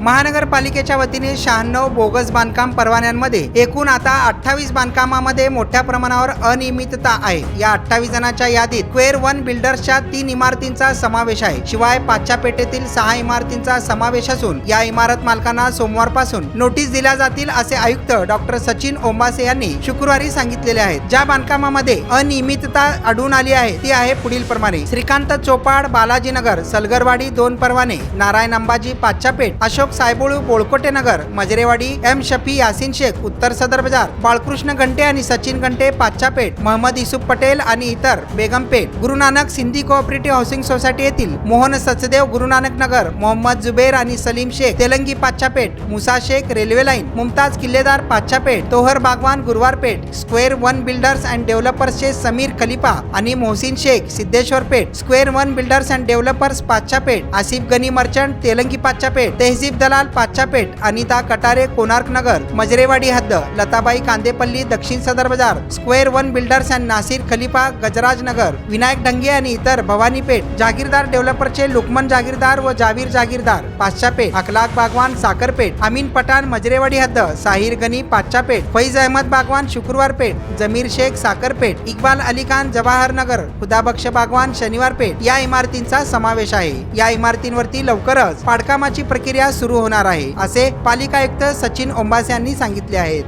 महानगरपालिकेच्या वतीने शहाण्णव बोगस बांधकाम परवान्यांमध्ये एकूण आता अठ्ठावीस बांधकामामध्ये मोठ्या प्रमाणावर अनियमितता आहे. या अठ्ठावीस जणांच्या यादीत क्वेअर वन बिल्डर्सच्या तीन इमारतींचा समावेश आहे. शिवाय पाचच्या पेठेतील सहा इमारतींचा समावेश असून या इमारत मालकांना सोमवारपासून नोटीस दिल्या जातील असे आयुक्त डॉक्टर सचिन ओंबासे यांनी शुक्रवारी सांगितलेले आहेत ज्या बांधकामामध्ये अनियमितता आढळून आली आहे ती आहे पुढील प्रमाणे. श्रीकांत चोपाड बालाजीनगर सलगरवाडी दोन परवाने नारायण अंबाजी पाच्यापेठ अशोक सायबोळू बोळकोटे नगर मजरेवाडी एम शफी यासिन शेख उत्तर सदर बाजार बाळकृष्ण घंटे आणि सचिन घंटे पाच्यापेठ मोहम्मद युसुफ पटेल आणि इतर Begampeth Guru Nanak Sindhi cooperative housing society येथील मोहन सचदेव गुरु नानक नगर मोहम्मद जुबेर आणि Salim Shaikh Telangi Pachhapeth Musa Shaikh railway line Mumtaz Killedar Pachhapeth Tohar Bagwan Guruwar Peth square one builders and डेव्हलपर्सचे Sameer Khalifa आणि Mohsin Shaikh Siddheshwar Peth square one builders and developers Pachhapeth Asif Gani merchant Telangi Pachhapeth Tehzeeb Siddhalal Pachhapeth Anita Katare Konark Nagar Majrewadi हद्द लताबाई कांदेपल्ली दक्षिण Sadar Bazar square one builders and Nasir Khalifa Gajraj Nagar Vinayak Dange आणि इतर भवानीपेठ जागीरदार डेव्हलपरचे लुकमन जागीरदार व जावीर जागीरदार पाचशापेठ अखलाक बागवान साखरपेठ अमीन पठाण मजरेवाडी हद्द साहिर गनी पाचशापेठ फैज अहमद बागवान शुक्रवार पेठ जमीर शेख साखरपेठ इक्बाल अली खान जवाहर नगर खुदाबक्ष बागवान शनिवार पेठ या इमारतींचा समावेश आहे. या इमारतींवरती लवकरच पाडकामाची प्रक्रिया सुरू होणार आहे असे पालिका आयुक्त सचिन ओंबास यांनी सांगितले आहेत.